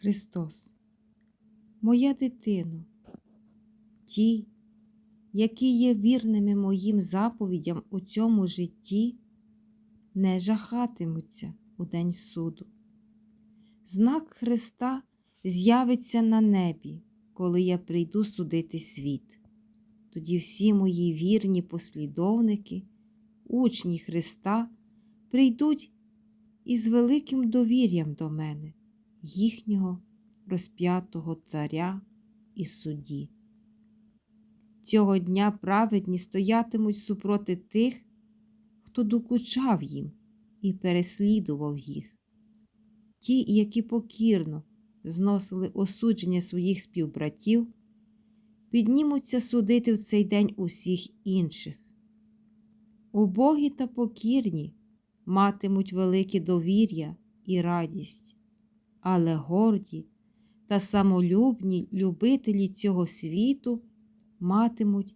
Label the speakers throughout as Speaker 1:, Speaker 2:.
Speaker 1: Христос, моя дитино, ті, які є вірними моїм заповідям у цьому житті, не жахатимуться у день суду. Знак Христа з'явиться на небі, коли я прийду судити світ. Тоді всі мої вірні послідовники, учні Христа, прийдуть із великим довір'ям до мене, їхнього розп'ятого царя і судді. Цього дня праведні стоятимуть супроти тих, хто докучав їм і переслідував їх. Ті, які покірно зносили осудження своїх співбратів, піднімуться судити в цей день усіх інших. Убогі та покірні матимуть велике довір'я і радість, але горді та самолюбні любителі цього світу матимуть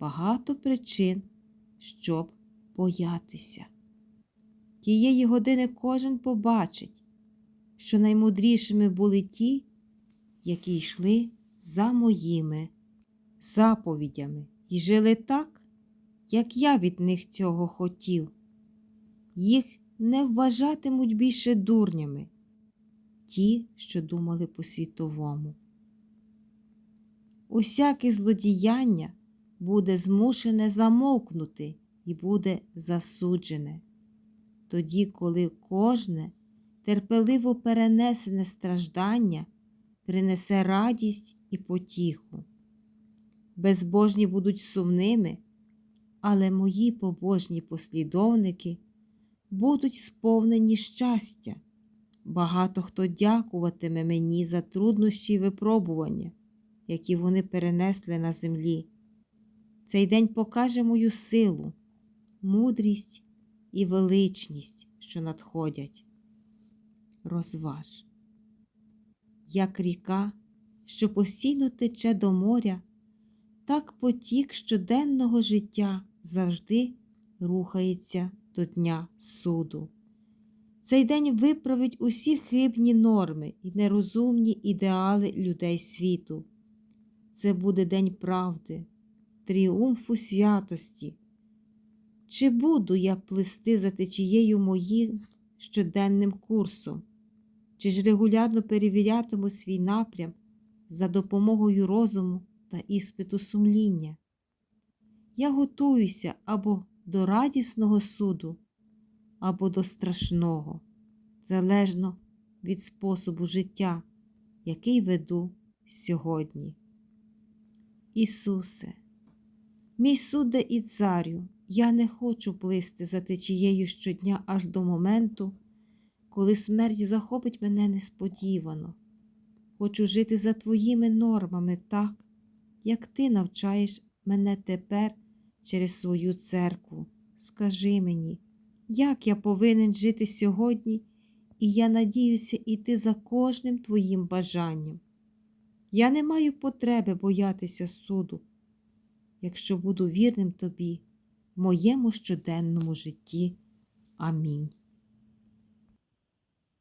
Speaker 1: багато причин, щоб боятися. Тієї години кожен побачить, що наймудрішими були ті, які йшли за моїми заповідями і жили так, як я від них цього хотів. Їх не вважатимуть більше дурнями, ті, що думали по-світовому. Усяке злодіяння буде змушене замовкнути і буде засуджене, тоді, коли кожне терпеливо перенесене страждання принесе радість і потіху. Безбожні будуть сумними, але мої побожні послідовники будуть сповнені щастя. Багато хто дякуватиме мені за труднощі й випробування, які вони перенесли на землі. Цей день покаже мою силу, мудрість і величність, що надходять. Розваж, як ріка, що постійно тече до моря, так потік щоденного життя завжди рухається до Дня суду. Цей день виправить усі хибні норми і нерозумні ідеали людей світу. Це буде день правди, тріумфу святості. Чи буду я плисти за течією моїм щоденним курсом, чи ж регулярно перевірятиму свій напрям за допомогою розуму та іспиту сумління? Я готуюся або до радісного суду, або до страшного, залежно від способу життя, який веду сьогодні. Ісусе, мій суде і царю, я не хочу плисти за течією щодня аж до моменту, коли смерть захопить мене несподівано. Хочу жити за твоїми нормами так, як ти навчаєш мене тепер через свою церкву. Скажи мені, як я повинен жити сьогодні, і я надіюся іти за кожним твоїм бажанням. Я не маю потреби боятися суду, якщо буду вірним тобі в моєму щоденному житті. Амінь.